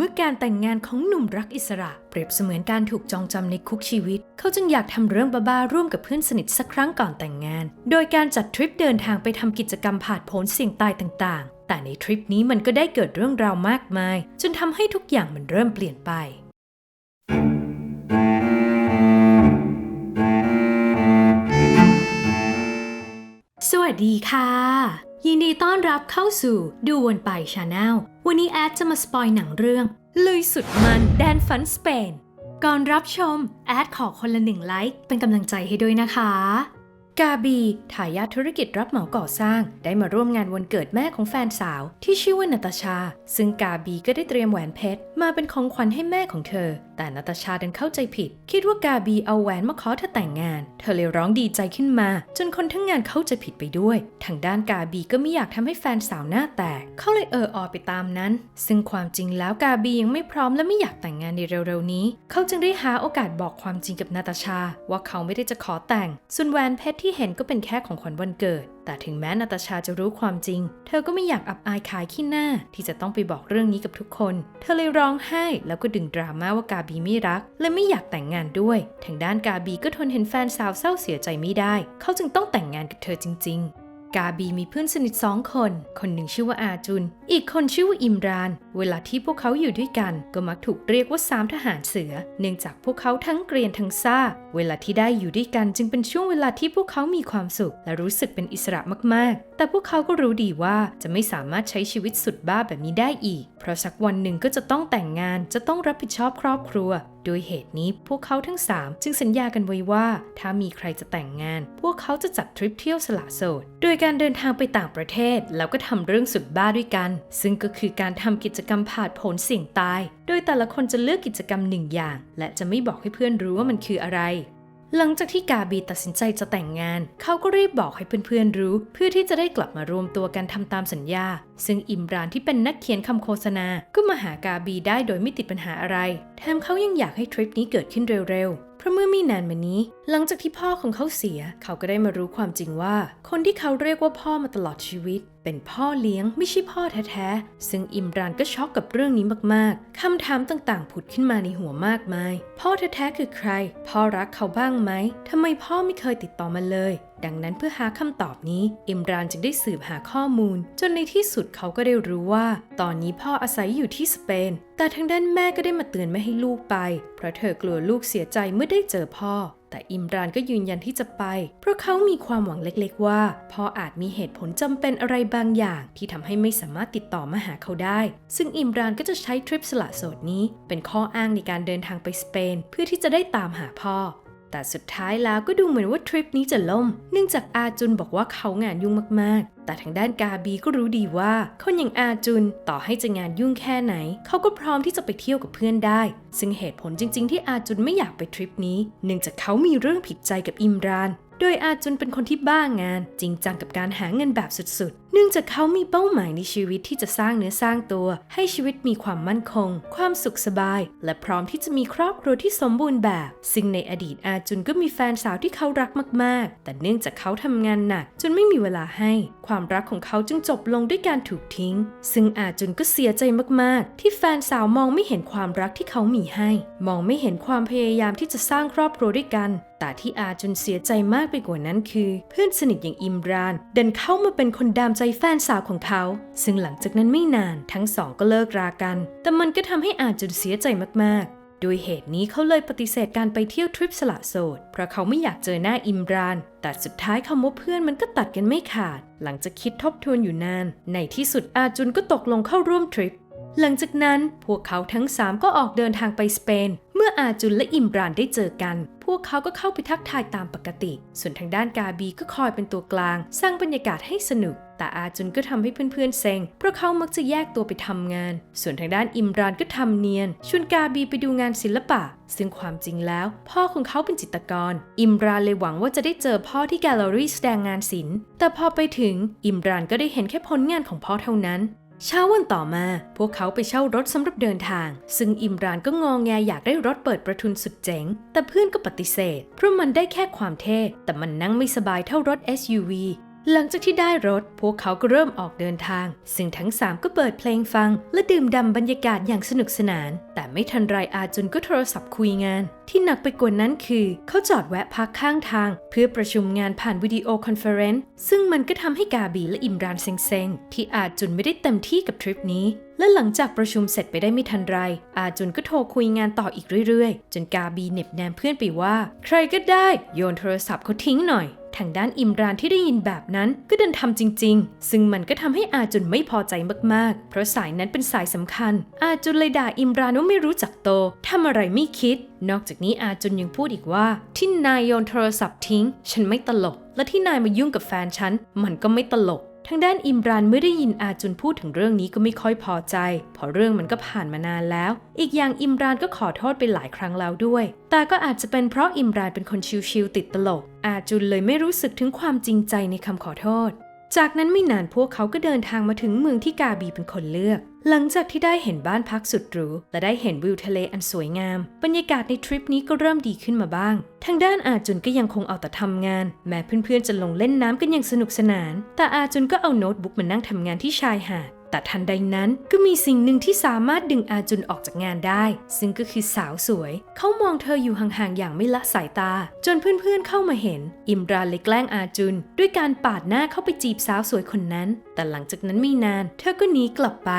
เมื่อการแต่งงานของหนุ่มรักอิสระ เปรียบเสมือนการถูกจองจำในคุกชีวิต เขาจึงอยากทำเรื่องบ้าๆร่วมกับเพื่อนสนิทสักครั้งก่อนแต่งงาน โดยการจัดทริปเดินทางไปทำกิจกรรมผ่านผลเสี่ยงตายต่างๆ แต่ในทริปนี้มันก็ได้เกิดเรื่องราวมากมาย จนทำให้ทุกอย่างมันเริ่มเปลี่ยนไปสวัสดีค่ะ ยินดีต้อนรับเข้าสู่ดูวนไปชาแนลวันนี้แอดจะมาสปอยหนังเรื่อง ลุยสุดมันแดนฝันสเปน ก่อนรับชม แอดขอคนละหนึ่งไลค์เป็นกำลังใจให้ด้วยนะคะ กาบีทายาทธุรกิจรับเหมาก่อสร้าง ได้มาร่วมงานวันเกิดแม่ของแฟนสาว ที่ชื่อว่านาตาชา ซึ่งกาบีก็ได้เตรียมแหวนเพชร มาเป็นของขวัญให้แม่ของเธอ แต่นาตาชาดันเข้าใจผิด คิดว่ากาบีเอาแหวนมาขอเธอแต่งงาน เธอเลยร้องดีใจขึ้นมา จนคนทั้งงานเข้าใจผิดไปด้วย ทางด้านกาบีก็ไม่อยากทำให้แฟนสาวหน้าแตก เขาเลยเอออไปตามนั้น ซึ่งความจริงแล้วกาบียังไม่พร้อมและไม่อยากแต่งงานในเร็วๆนี้ เขาจึงได้หาโอกาสบอกความจริงกับนาตาชา ว่าเขาไม่ได้จะขอแต่ง ส่วนแหวนเพชรที่ที่เห็นก็เป็นแค่ของขวัญวันเกิด แต่ถึงแม้นาตาชาจะรู้ความจริง เธอก็ไม่อยากอับอายขายขี้หน้า ที่จะต้องไปบอกเรื่องนี้กับทุกคน เธอเลยร้องไห้แล้วก็ดึงดราม่าว่ากาบีไม่รัก และไม่อยากแต่งงานด้วย ทางด้านกาบีก็ทนเห็นแฟนสาวเศร้าเสียใจไม่ได้ เขาจึงต้องแต่งงานกับเธอจริง ๆ กาบีมีเพื่อนสนิทสองคน คนหนึ่งชื่อว่าอาจุน อีกคนชื่อว่าอิมราน เวลาที่พวกเขาอยู่ด้วยกัน ก็มักถูกเรียกว่าสามทหารเสือ เนื่องจากพวกเขาทั้งเกรียนทั้งซ่า เวลาที่ได้อยู่ด้วยกันจึงเป็นช่วงเวลาที่พวกเขามีความสุข และรู้สึกเป็นอิสระมากๆ แต่พวกเขาก็รู้ดีว่าจะไม่สามารถใช้ชีวิตสุดบ้าแบบนี้ได้อีก เพราะสักวันหนึ่งก็จะต้องแต่งงาน จะต้องรับผิดชอบครอบครัว โดยเหตุนี้พวกเขาทั้ง 3 จึงสัญญากันไว้ว่า ถ้ามีใครจะแต่งงาน พวกเขาจะจัดทริปเที่ยวสละโสด โดยการเดินทางไปต่างประเทศ แล้วก็ทำเรื่องสุดบ้าด้วยกัน ซึ่งก็คือการทำกิจกรรมผ่าดผลเสี่ยงตาย โดยแต่ละคนจะเลือกกิจกรรมหนึ่งอย่าง และจะไม่บอกให้เพื่อนรู้ว่ามันคืออะไร หลังจากที่กาบีตัดสินใจจะแต่งงาน เขาก็รีบบอกให้เพื่อนๆรู้ เพื่อที่จะได้กลับมารวมตัวกันทำตามสัญญา ซึ่งอิมรานที่เป็นนักเขียนคำโฆษณา ก็มาหากาบีได้โดยไม่ติดปัญหาอะไร แถมเขายังอยากให้ทริปนี้เกิดขึ้นเร็วๆ เพราะเมื่อไม่นานมานี้ หลังจากที่พ่อของเขาเสีย เขาก็ได้มารู้ความจริงว่า คนที่เขาเรียกว่าพ่อมาตลอดชีวิต เป็นพ่อเลี้ยงไม่ใช่พ่อแท้ๆ ซึ่งอิมรานก็ช็อกกับเรื่องนี้มากๆ คำถามต่างๆ ผุดขึ้นมาในหัวมากมาย พ่อแท้ๆคือใคร พ่อรักเขาบ้างไหมทำไมพ่อไม่เคยติดต่อมาเลย ดังนั้นเพื่อหาคำตอบนี้ อิมรานจึงได้สืบหาข้อมูล จนในที่สุดเขาก็ได้รู้ว่า ตอนนี้พ่ออาศัยอยู่ที่สเปน แต่ทางด้านแม่ก็ได้มาเตือนไม่ให้ลูกไป เพราะเธอกลัวลูกเสียใจเมื่อได้เจอพ่อ แต่อิมรานก็ยืนยันที่จะไป เพราะเขามีความหวังเล็กๆ ว่าพ่ออาจมีเหตุผลจำเป็นอะไรบางอย่าง ที่ทำให้ไม่สามารถติดต่อมาหาเขาได้ ซึ่งอิมรานก็จะใช้ทริปสละโสดนี้ เป็นข้ออ้างในการเดินทางไปสเปน เพื่อที่จะได้ตามหาพ่อ แต่สุดท้ายแล้วก็ดูเหมือนว่าทริปนี้จะล่ม เนื่องจากอาจุนบอกว่าเขางานยุ่งมากๆ แต่ทางด้านกาบีก็รู้ดีว่าคนอย่างอาจุนต่อให้จะงานยุ่งแค่ไหน เขาก็พร้อมที่จะไปเที่ยวกับเพื่อนได้ ซึ่งเหตุผลจริง ๆ ที่อาจุนไม่อยากไปทริปนี้ เนื่องจากเขามีเรื่องผิดใจกับอิมราน โดยอาจุนเป็นคนที่บ้างาน จริงจังกับการหาเงินแบบสุดๆเนื่องจากเขามีเป้าหมายในชีวิตที่จะสร้างเนื้อสร้างตัว ให้ชีวิตมีความมั่นคง ความสุขสบาย และพร้อมที่จะมีครอบครัวที่สมบูรณ์แบบ ซึ่งในอดีตอาจุนก็มีแฟนสาวที่เขารักมาก ๆ แต่เนื่องจากเขาทำงานหนัก จนไม่มีเวลาให้ ความรักของเขาจึงจบลงด้วยการถูกทิ้ง ซึ่งอาจุนก็เสียใจมาก ๆ ที่แฟนสาวมองไม่เห็นความรักที่เขามีให้ มองไม่เห็นความพยายามที่จะสร้างครอบครัวด้วยกัน แต่ที่อาจนเสียใจมากไปกว่านั้นคือ เพื่อนสนิทอย่างอิมรานเดินเข้ามาเป็นคนดามใจแฟนสาวของเขา ซึ่งหลังจากนั้นไม่นานทั้งสองก็เลิกรากัน แต่มันก็ทำให้อาจนเสียใจมากๆ โดยเหตุนี้เขาเลยปฏิเสธการไปเที่ยวทริปสละโสด เพราะเขาไม่อยากเจอหน้าอิมราน แต่สุดท้ายคำว่าเพื่อนมันก็ตัดกันไม่ขาด หลังจากคิดทบทวนอยู่นาน ในที่สุดอาจุนก็ตกลงเข้าร่วมทริปหลังจากนั้นพวกเขาทั้ง 3 ก็ออกเดินทางไปสเปน มื่ออาจุนและอิมรานได้เจอกัน พวกเขาก็เข้าไปทักทายตามปกติ ส่วนทางด้านกาบีก็คอยเป็นตัวกลาง สร้างบรรยากาศให้สนุก แต่อาจุนก็ทำให้เพื่อนๆเซ็ง เพราะเขามักจะแยกตัวไปทำงาน ส่วนทางด้านอิมรานก็ทำเนียน ชวนกาบีไปดูงานศิลปะ ซึ่งความจริงแล้ว พ่อของเขาเป็นจิตรกร อิมรานเลยหวังว่าจะได้เจอพ่อที่แกลเลอรี่แสดงงานศิลป์ แต่พอไปถึง อิมรานก็ได้เห็นแค่ผลงานของพ่อเท่านั้น เช้าวันต่อมาพวกเขาไปเช่ารถสำหรับเดินทาง ซึ่งอิมรานก็งองแงอยากได้รถเปิดประทุนสุดเจ๋ง แต่เพื่อนก็ปฏิเสธ เพราะมันได้แค่ความเท่ แต่มันนั่งไม่สบายเท่ารถ SUV หลังจากที่ได้รถ พวกเขาก็เริ่มออกเดินทาง ซึ่งทั้งสามก็เปิดเพลงฟัง และดื่มด่ำบรรยากาศอย่างสนุกสนาน แต่ไม่ทันไรอาจุนก็โทรศัพท์คุยงาน ที่หนักไปกว่านั้นคือ เขาจอดแวะพักข้างทาง เพื่อประชุมงานผ่านวิดีโอคอนเฟอเรนซ์ซึ่งมันก็ทำให้กาบีและอิมรานเซ็งๆที่อาจุนไม่ได้เต็มที่กับทริปนี้ และหลังจากประชุมเสร็จไปได้ไม่ทันไร อาจุนก็โทรคุยงานต่ออีกเรื่อยๆ จนกาบีเหน็บแนมเพื่อนไปว่า ใครก็ได้โยนโทรศัพท์เขาทิ้งหน่อยทางด้านอิมรานที่ได้ยินแบบนั้นก็เดินทำจริง ๆ ซึ่งมันก็ทำให้อาจุนไม่พอใจมากๆ เพราะสายนั้นเป็นสายสำคัญ อาจุนเลยด่าอิมรานว่าไม่รู้จักโตทำอะไรไม่คิด นอกจากนี้อาจุนยังพูดอีกว่า ที่นายโยนโทรศัพท์ทิ้ง ฉันไม่ตลก และที่นายมายุ่งกับแฟนฉันมันก็ไม่ตลก ทางด้านอิมรานเมื่อได้ยินอาจุนพูดถึงเรื่องนี้ก็ไม่ค่อยพอใจ เพราะเรื่องมันก็ผ่านมานานแล้ว อีกอย่างอิมรานก็ขอโทษไปหลายครั้งแล้วด้วย แต่ก็อาจจะเป็นเพราะอิมรานเป็นคนชิวๆติดตลก อาจุนเลยไม่รู้สึกถึงความจริงใจในคำขอโทษ จากนั้นไม่นานพวกเขาก็เดินทางมาถึงเมืองที่กาบีเป็นคนเลือก หลังจากที่ได้เห็นบ้านพักสุดหรูและได้เห็นวิวทะเลอันสวยงาม บรรยากาศในทริปนี้ก็เริ่มดีขึ้นมาบ้าง ทางด้านอาจุนก็ยังคงเอาแต่ทำงาน แม้เพื่อนๆจะลงเล่นน้ำกันอย่างสนุกสนาน แต่อาจุนก็เอาโน้ตบุ๊กมานั่งทำงานที่ชายหาดแต่ทันใดนั้นก็มีสิ่งหนึ่งที่สามารถดึงอาจุนออกจากงานได้ ซึ่งก็คือสาวสวย เขามองเธออยู่ห่างๆอย่างไม่ละสายตา จนเพื่อนๆเข้ามาเห็น อิมรานเลยแกล้งอาจุน ด้วยการปาดหน้าเข้าไปจีบสาวสวยคนนั้น แต่หลังจากนั้นไม่นาน เธอก็หนีกลับไป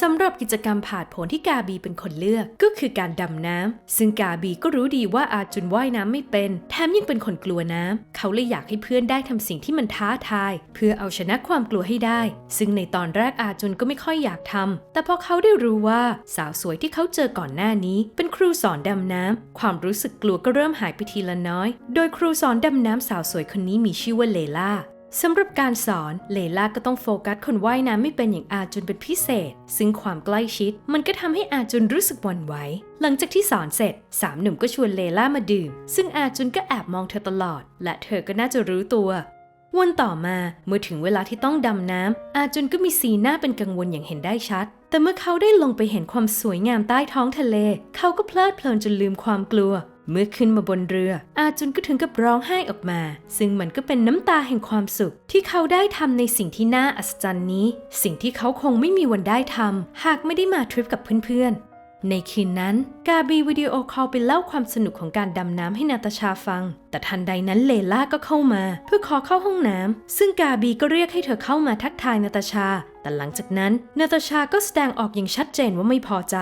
สำหรับกิจกรรมผาดโผนที่กาบีเป็นคนเลือกก็คือการดำน้ำ ซึ่งกาบีก็รู้ดีว่าอาจุนว่ายน้ำไม่เป็น แถมยังเป็นคนกลัวน้ำ เขาเลยอยากให้เพื่อนได้ทำสิ่งที่มันท้าทาย เพื่อเอาชนะความกลัวให้ได้ ซึ่งในตอนแรกอาจุนก็ไม่ค่อยอยากทำแต่พอเขาได้รู้ว่าสาวสวยที่เขาเจอก่อนหน้านี้ เป็นครูสอนดำน้ำ ความรู้สึกกลัวก็เริ่มหายไปทีละน้อย โดยครูสอนดำน้ำสาวสวยคนนี้มีชื่อว่าเลล่า สำหรับการสอนเลล่าก็ต้องโฟกัสคนว่ายน้ำไม่เป็นอย่างอาจุนเป็นพิเศษ ซึ่งความใกล้ชิดมันก็ทำให้อาจุนรู้สึกหวั่นไหวหลังจากที่สอนเสร็จสามหนุ่มก็ชวนเลล่ามาดื่ม ซึ่งอาจุนก็แอบมองเธอตลอด และเธอก็น่าจะรู้ตัววันต่อมาเมื่อถึงเวลาที่ต้องดำน้ำ อาจุนก็มีสีหน้าเป็นกังวลอย่างเห็นได้ชัด แต่เมื่อเขาได้ลงไปเห็นความสวยงามใต้ท้องทะเล เขาก็เพลิดเพลินจนลืมความกลัว เมื่อขึ้นมาบนเรือ อาจุนก็ถึงกับร้องไห้ออกมา ซึ่งมันก็เป็นน้ำตาแห่งความสุข ที่เขาได้ทำในสิ่งที่น่าอัศจรรย์นี้ สิ่งที่เขาคงไม่มีวันได้ทำหากไม่ได้มาทริปกับเพื่อนๆ ในคืนนั้น กาบีวิดีโอคอลไปเล่าความสนุกของการดำน้ำให้นาตาชาฟัง แต่ทันใดนั้นเลล่าก็เข้ามา เพื่อขอเข้าห้องน้ำ ซึ่งกาบีก็เรียกให้เธอเข้ามาทักทายนาตาชา แต่หลังจากนั้น นาตาชาก็แสดงออกอย่างชัดเจนว่าไม่พอใจ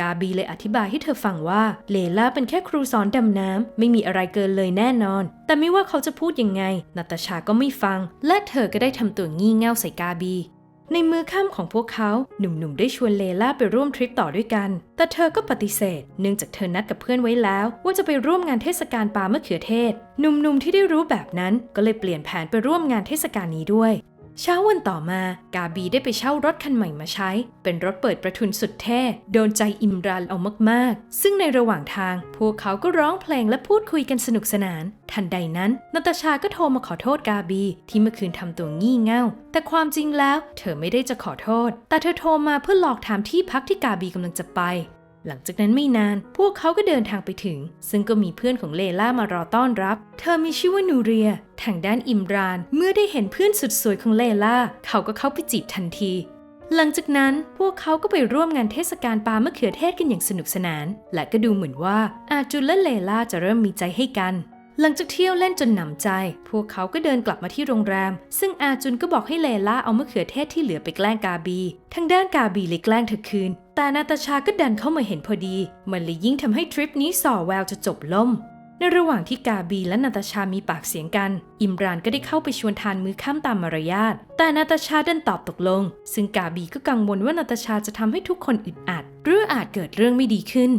กาบีเลยอธิบายให้เธอฟังว่าเลล่าเป็นแค่ครูสอนดำน้ำไม่มีอะไรเกินเลยแน่นอน แต่ไม่ว่าเขาจะพูดยังไงนาตาชาก็ไม่ฟัง และเธอก็ได้ทำตัวงี่เง่าใส่กาบี ในมือค่ำของพวกเขาหนุ่มๆได้ชวนเลล่าไปร่วมทริปต่อด้วยกัน แต่เธอก็ปฏิเสธ เนื่องจากเธอนัดกับเพื่อนไว้แล้ว ว่าจะไปร่วมงานเทศกาลปลามะเขือเทศ หนุ่มๆที่ได้รู้แบบนั้นก็เลยเปลี่ยนแผนไปร่วมงานเทศกาลนี้ด้วย เช้าวันต่อมากาบีได้ไปเช่ารถคันใหม่มาใช้ เป็นรถเปิดประทุนสุดเท่ โดนใจอิมรานเอามากๆ ซึ่งในระหว่างทาง พวกเขาก็ร้องเพลงและพูดคุยกันสนุกสนาน ทันใดนั้นนาตาชาก็โทรมาขอโทษกาบี ที่เมื่อคืนทำตัวงี่เง่า แต่ความจริงแล้ว เธอไม่ได้จะขอโทษ แต่เธอโทรมาเพื่อหลอกถามที่พักที่กาบีกำลังจะไป หลังจากนั้นไม่นาน พวกเขาก็เดินทางไปถึง ซึ่งก็มีเพื่อนของเลล่ามารอต้อนรับ เธอมีชื่อว่านูเรีย ทางด้านอิมราน เมื่อได้เห็นเพื่อนสุดสวยของเลล่า เขาก็เข้าไปจีบทันที หลังจากนั้นพวกเขาก็ไปร่วมงานเทศกาลปลามะเขือเทศกันอย่างสนุกสนาน และก็ดูเหมือนว่าอาจุนและเลล่าจะเริ่มมีใจให้กันหลังจากเที่ยวเล่นจนหนำใจ พวกเขาก็เดินกลับมาที่โรงแรม ซึ่งอาจุนก็บอกให้เลล่าเอามะเขือเทศที่เหลือไปแกล้งกาบี ทางด้านกาบีเลยแกล้งเธอคืน แต่นาตาชาก็ดันเข้ามาเห็นพอดี มันเลยยิ่งทำให้ทริปนี้ส่อแววจะจบล่ม ในระหว่างที่กาบีและนาตาชามีปากเสียงกัน อิมรานก็ได้เข้าไปชวนทานมื้อค่ำตามมารยาท แต่นาตาชาดันตอบตกลง ซึ่งกาบีก็กังวลว่านาตาชาจะทำให้ทุกคนอึดอัด หรืออาจเกิดเรื่องไม่ดีขึ้น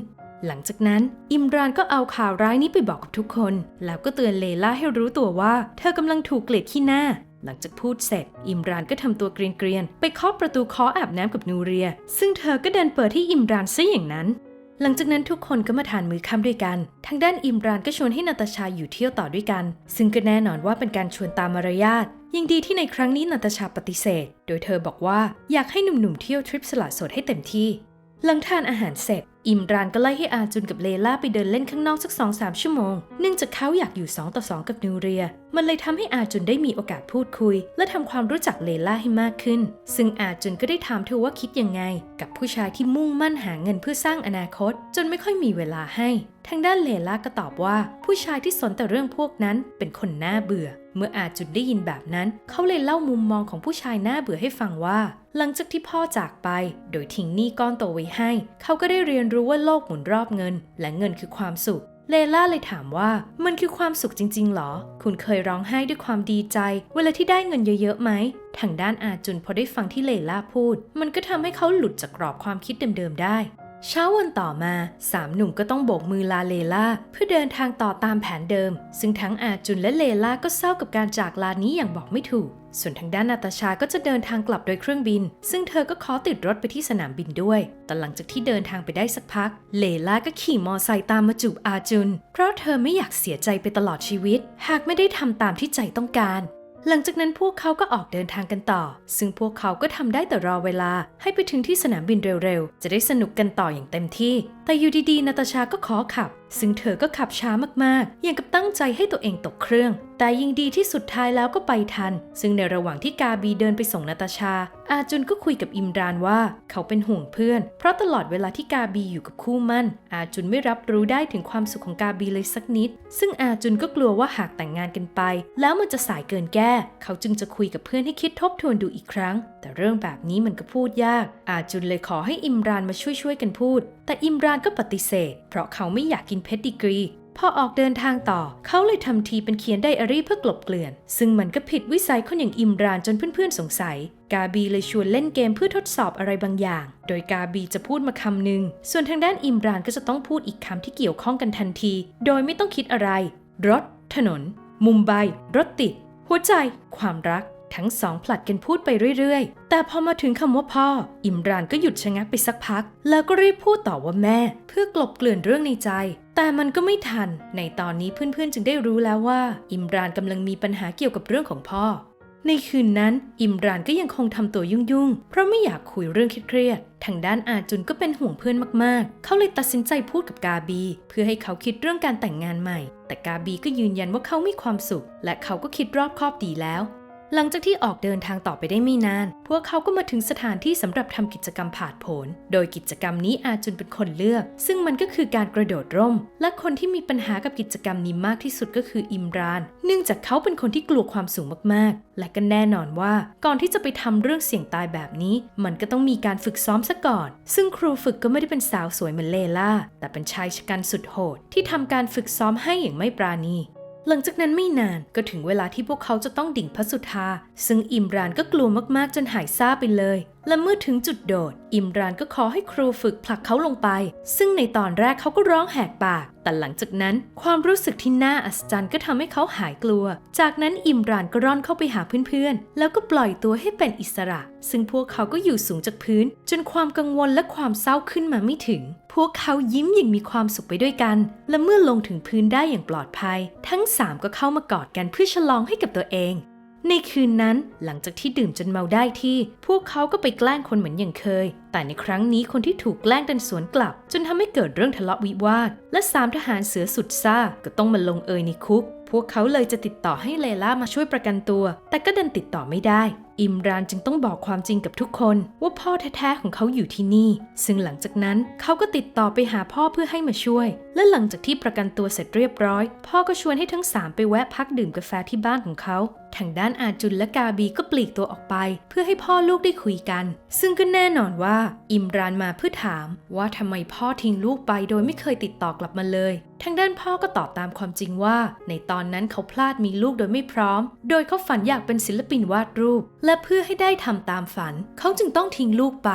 หลังจากนั้น อิมรานก็เอาข่าวร้ายนี้ไปบอกกับทุกคน แล้วก็เตือนเลล่าให้รู้ตัวว่า เธอกำลังถูกเกลียดขี้หน้า หลังจากพูดเสร็จ อิมรานก็ทำตัวเกรียนๆไปเคาะประตูเคาะอาบน้ำกับนูเรีย ซึ่งเธอก็เดินเปิดให้อิมรานซะอย่างนั้น หลังจากนั้นทุกคนก็มาทานมื้อค่ำด้วยกัน ทางด้านอิมรานก็ชวนให้นาตาชาอยู่เที่ยวต่อด้วยกัน ซึ่งก็แน่นอนว่าเป็นการชวนตามมารยาทยังดีที่ในครั้งนี้นาตาชาปฏิเสธ โดยเธอบอกว่าอยากให้หนุ่มๆเที่ยวทริปสละโสดให้เต็มที่ หลังทานอาหารเสร็จ อิมรานก็ไล่ให้อาจุนกับเลล่าไปเดินเล่นข้างนอกสักสองสามชั่วโมง เนื่องจากเขาอยากอยู่ 2 ต่อ 2 กับนูเรีย มันเลยทำให้อาจุนได้มีโอกาสพูดคุย และทำความรู้จักเลล่าให้มากขึ้น ซึ่งอาจุนก็ได้ถามเธอว่าคิดยังไง กับผู้ชายที่มุ่งมั่นหาเงินเพื่อสร้างอนาคต จนไม่ค่อยมีเวลาให้ ทางด้านเลล่าก็ตอบว่า ผู้ชายที่สนแต่เรื่องพวกนั้นเป็นคนน่าเบื่อ เมื่ออาจุนได้ยินแบบนั้น เขาเลยเล่ามุมมองของผู้ชายหน่าเบื่อให้ฟังว่า หลังจากที่พ่อจากไป โดยทิ้งหนี้ก้อนโตไว้ให้ เขาก็ได้เรียนรู้ว่าโลกหมุนรอบเงิน และเงินคือความสุขเลล่าเลยถามว่ามันคือความสุขจริง ๆ หรอ คุณเคยร้องไห้ด้วยความดีใจ เวลาที่ได้เงินเยอะๆไหม ทางด้านอาจุนพอได้ฟังที่เลล่าพูด มันก็ทำให้เขาหลุดจากกรอบความคิดเดิมๆได้ เช้าวันต่อมาสามหนุ่มก็ต้องโบกมือลาเลล่าเพื่อเดินทางต่อตามแผนเดิม ซึ่งทั้งอาจุนและเลล่าก็เศร้ากับการจากลานี้อย่างบอกไม่ถูก ส่วนทางด้านนาตาชาก็จะเดินทางกลับโดยเครื่องบิน ซึ่งเธอก็ขอติดรถไปที่สนามบินด้วย แต่หลังจากที่เดินทางไปได้สักพัก เลล่าก็ขี่มอไซค์ตามมาจูบอาจุน เพราะเธอไม่อยากเสียใจไปตลอดชีวิต หากไม่ได้ทำตามที่ใจต้องการ หลังจากนั้นพวกเขาก็ออกเดินทางกันต่อ ซึ่งพวกเขาก็ทำได้แต่รอเวลา ให้ไปถึงที่สนามบินเร็วๆ จะได้สนุกกันต่ออย่างเต็มที่ แต่อยู่ดีๆนาตาชาก็ขอขับ ซึ่งเธอก็ขับช้ามากๆ อย่างกับตั้งใจให้ตัวเองตกเครื่อง แต่ยิ่งดีที่สุดท้ายแล้วก็ไปทัน ซึ่งในระหว่างที่กาบีเดินไปส่งนาตาชา อาจุนก็คุยกับอิมรานว่า เขาเป็นห่วงเพื่อน เพราะตลอดเวลาที่กาบีอยู่กับคู่มั่น อาจุนไม่รับรู้ได้ถึงความสุขของกาบีเลยสักนิด ซึ่งอาจุนก็กลัวว่าหากแต่งงานกันไป แล้วมันจะสายเกินแก้ เขาจึงจะคุยกับเพื่อนให้คิดทบทวนดูอีกครั้ง แต่เรื่องแบบนี้มันก็พูดยาก อาจุนเลยขอให้อิมรานมาช่วยๆกันพูด แต่อิมรานก็ปฏิเสธ เพราะเขาไม่อยากกินเพชรดีกรีพอออกเดินทางต่อ เขาเลยทำทีเป็นเขียนไดอารี่เพื่อกลบเกลื่อน ซึ่งมันก็ผิดวิสัยคนอย่างอิมรานจนเพื่อนๆสงสัย กาบีเลยชวนเล่นเกมเพื่อทดสอบอะไรบางอย่าง โดยกาบีจะพูดมาคำหนึ่ง ส่วนทางด้านอิมรานก็จะต้องพูดอีกคำที่เกี่ยวข้องกันทันที โดยไม่ต้องคิดอะไร รถ ถนน มุมไบ รถติด หัวใจ ความรัก ทั้งสองผลัดกันพูดไปเรื่อยๆ แต่พอมาถึงคำว่าพ่อ อิมรานก็หยุดชะงักไปสักพัก แล้วก็รีบพูดต่อว่าแม่ เพื่อกลบเกลื่อนเรื่องในใจ แต่มันก็ไม่ทัน ในตอนนี้เพื่อนๆจึงได้รู้แล้วว่า อิมรานกำลังมีปัญหาเกี่ยวกับเรื่องของพ่อ ในคืนนั้น อิมรานก็ยังคงทำตัวยุ่งๆ เพราะไม่อยากคุยเรื่องเครียดๆ ทางด้านอาจุนก็เป็นห่วงเพื่อนมากๆ เขาเลยตัดสินใจพูดกับกาบี เพื่อให้เขาคิดเรื่องการแต่งงานใหม่ แต่กาบีก็ยืนยันว่าเขามีความสุข และเขาก็คิดรอบคอบดีแล้ว หลังจากที่ออกเดินทางต่อไปได้ไม่นาน พวกเขาก็มาถึงสถานที่สำหรับทำกิจกรรมผาดโผน โดยกิจกรรมนี้อาจุนเป็นคนเลือก ซึ่งมันก็คือการกระโดดร่ม และคนที่มีปัญหากับกิจกรรมนี้มากที่สุดก็คืออิมราน เนื่องจากเขาเป็นคนที่กลัวความสูงมากๆ และก็แน่นอนว่าก่อนที่จะไปทำเรื่องเสี่ยงตายแบบนี้ มันก็ต้องมีการฝึกซ้อมซะก่อน ซึ่งครูฝึกก็ไม่ได้เป็นสาวสวยเหมือนเลล่า แต่เป็นชายชะกันสุดโหดที่ทำการฝึกซ้อมให้อย่างไม่ปราณี หลังจากนั้นไม่นานก็ถึงเวลาที่พวกเขาจะต้องดิ่งพระสุธา ซึ่งอิมรานก็กลัวมากๆจนหายซาไปเลย และเมื่อถึงจุดโดด อิมรานก็ขอให้ครูฝึกผลักเขาลงไป ซึ่งในตอนแรกเขาก็ร้องแหกปาก แต่หลังจากนั้น ความรู้สึกที่น่าอัศจรรย์ก็ทำให้เขาหายกลัว จากนั้นอิมรานก็ร่อนเข้าไปหาเพื่อนๆ แล้วก็ปล่อยตัวให้เป็นอิสระ ซึ่งพวกเขาก็อยู่สูงจากพื้น จนความกังวลและความเศร้าขึ้นมาไม่ถึง พวกเขายิ้มอย่างมีความสุขไปด้วยกัน และเมื่อลงถึงพื้นได้อย่างปลอดภัย ทั้งสามก็เข้ามากอดกันเพื่อฉลองให้กับตัวเอง ในคืนนั้นหลังจากที่ดื่มจนเมาได้ที่ พวกเขาก็ไปแกล้งคนเหมือนอย่างเคย แต่ในครั้งนี้คนที่ถูกแกล้งดันสวนกลับ จนทำให้เกิดเรื่องทะเลาะวิวาท และสามทหารเสือสุดซ่าก็ต้องมาลงเอยในคุก พวกเขาเลยจะติดต่อให้เลล่ามาช่วยประกันตัว แต่ก็ดันติดต่อไม่ได้ อิมรานจึงต้องบอกความจริงกับทุกคน ว่าพ่อแท้ๆของเขาอยู่ที่นี่ ซึ่งหลังจากนั้นเขาก็ติดต่อไปหาพ่อเพื่อให้มาช่วย และหลังจากที่ประกันตัวเสร็จเรียบร้อย พ่อก็ชวนให้ทั้งสามไปแวะพักดื่มกาแฟที่บ้านของเขาทางด้านอาจุนและกาบีก็ปลีกตัวออกไป เพื่อให้พ่อลูกได้คุยกัน ซึ่งก็แน่นอนว่า อิมรานมาเพื่อถาม ว่าทำไมพ่อทิ้งลูกไปโดยไม่เคยติดต่อกลับมาเลย ทางด้านพ่อก็ตอบตามความจริงว่า ในตอนนั้นเขาพลาดมีลูกโดยไม่พร้อม โดยเขาฝันอยากเป็นศิลปินวาดรูป และและเพื่อให้ได้ทำตามฝัน เขาจึงต้องทิ้งลูกไป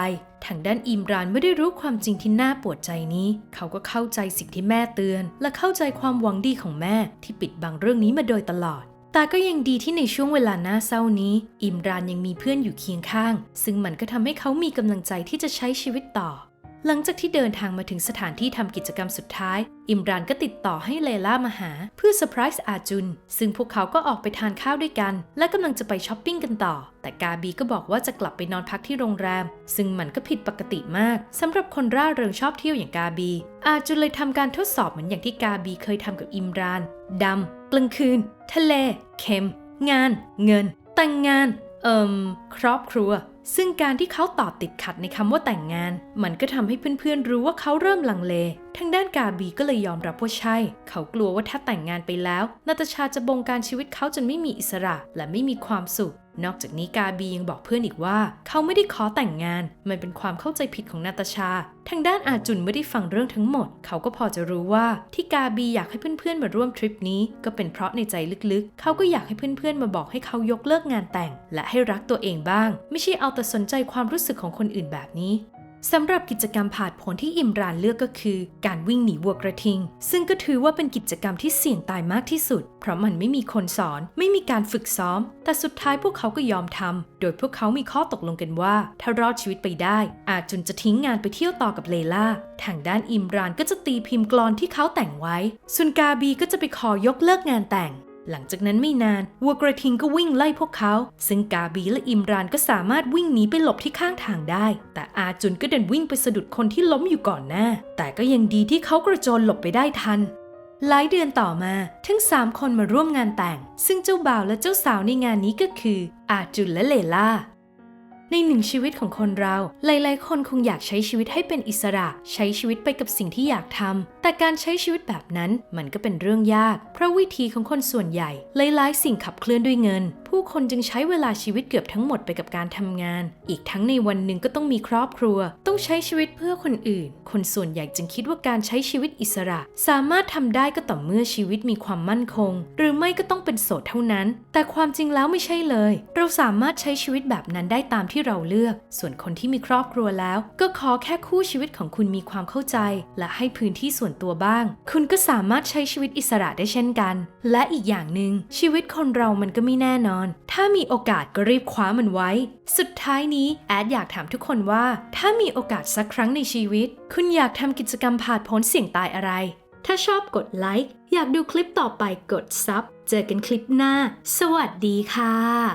ทางด้านอิมรานไม่ได้รู้ความจริงที่น่าปวดใจนี้ เขาก็เข้าใจสิ่งที่แม่เตือน และเข้าใจความหวังดีของแม่ที่ปิดบังเรื่องนี้มาโดยตลอดแต่ก็ยังดีที่ในช่วงเวลาหน้าเศร้านี้ อิมรานยังมีเพื่อนอยู่เคียงข้าง ซึ่งมันก็ทำให้เขามีกำลังใจที่จะใช้ชีวิตต่อ หลังจากที่เดินทางมาถึงสถานที่ทำกิจกรรมสุดท้าย อิมรานก็ติดต่อให้เลล่ามาหา เพื่อเซอร์ไพรส์อาจุน ซึ่งพวกเขาก็ออกไปทานข้าวด้วยกัน และกำลังจะไปช้อปปิ้งกันต่อ แต่กาบีก็บอกว่าจะกลับไปนอนพักที่โรงแรม ซึ่งมันก็ผิดปกติมากสำหรับคนร่าเริงชอบเที่ยวอย่างกาบี อาจุนเลยทำการทดสอบเหมือนอย่างที่กาบีเคยทำกับอิมรานดำกลางคืน ทะเลเค็ม งาน เงิน แต่งงาน เอิมครอบครัว ซึ่งการที่เขาตอบติดขัดในคำว่าแต่งงาน มันก็ทำให้เพื่อนๆ รู้ว่าเขาเริ่มลังเล ทางด้านกาบีก็เลยยอมรับว่าใช่ เขากลัวว่าถ้าแต่งงานไปแล้ว นาตาชาจะบงการชีวิตเขาจนไม่มีอิสระและไม่มีความสุข นอกจากนี้กาบียังบอกเพื่อนอีกว่า เขาไม่ได้ขอแต่งงาน มันเป็นความเข้าใจผิดของนาตาชา ทางด้านอาจุนไม่ได้ฟังเรื่องทั้งหมด เขาก็พอจะรู้ว่าที่กาบีอยากให้เพื่อนๆมาร่วมทริปนี้ ก็เป็นเพราะในใจลึกๆ เขาก็อยากให้เพื่อนๆมาบอกให้เขายกเลิกงานแต่ง และให้รักตัวเองบ้าง ไม่ใช่เอาแต่สนใจความรู้สึกของคนอื่นแบบนี้ สำหรับกิจกรรมผาดผนที่อิมรานเลือกก็คือ การวิ่งหนีวัวกระทิง ซึ่งก็ถือว่าเป็นกิจกรรมที่เสี่ยงตายมากที่สุด เพราะมันไม่มีคนสอน ไม่มีการฝึกซ้อม แต่สุดท้ายพวกเขาก็ยอมทำ โดยพวกเขามีข้อตกลงกันว่า ถ้ารอดชีวิตไปได้ อาจจนจะทิ้งงานไปเที่ยวต่อกับเลล่า ทางด้านอิมรานก็จะตีพิมพ์กลอนที่เขาแต่งไว้ส่วนกาบีก็จะไปขอยกเลิกงานแต่ง หลังจากนั้นไม่นานวัวกระทิงก็วิ่งไล่พวกเขา ซึ่งกาบีและอิมรานก็สามารถวิ่งหนีไปหลบที่ข้างทางได้ แต่อาจุนก็เดินวิ่งไปสะดุดคนที่ล้มอยู่ก่อนหน้า แต่ก็ยังดีที่เขากระโจนหลบไปได้ทันหลายเดือนต่อมาทั้ง3คนมาร่วมงานแต่ง ซึ่งเจ้าบ่าวและเจ้าสาวในงานนี้ก็คือ อาจุนและเลล่า ในหนึ่งชีวิตของคนเรา หลาย ๆ คนคงอยากใช้ชีวิตให้เป็นอิสระ ใช้ชีวิตไปกับสิ่งที่อยากทำ แต่การใช้ชีวิตแบบนั้นมันก็เป็นเรื่องยาก เพราะวิธีของคนส่วนใหญ่หลายๆสิ่งขับเคลื่อนด้วยเงิน ผู้คนจึงใช้เวลาชีวิตเกือบทั้งหมดไปกับการทำงาน อีกทั้งในวันหนึ่งก็ต้องมีครอบครัว ต้องใช้ชีวิตเพื่อคนอื่น คนส่วนใหญ่จึงคิดว่าการใช้ชีวิตอิสระ สามารถทำได้ก็ต่อเมื่อชีวิตมีความมั่นคง หรือไม่ก็ต้องเป็นโสดเท่านั้น แต่ความจริงแล้วไม่ใช่เลย เราสามารถใช้ชีวิตแบบนั้นได้ตามที่เราเลือก ส่วนคนที่มีครอบครัวแล้ว ก็ขอแค่คู่ชีวิตของคุณมีความเข้าใจ และให้พื้นที่ส่วนตัวบ้าง คุณก็สามารถใช้ชีวิตอิสระได้เช่นกัน และอีกอย่างหนึ่งชีวิตคนเรามันก็ไม่แน่นอน ถ้ามีโอกาสก็รีบคว้ามันไว้ สุดท้ายนี้แอดอยากถามทุกคนว่า ถ้ามีโอกาสสักครั้งในชีวิต คุณอยากทำกิจกรรมผ่าพ้นเสี่ยงตายอะไร ถ้าชอบกดไลค์อยากดูคลิปต่อไปกดซับเจอกันคลิปหน้า สวัสดีค่ะ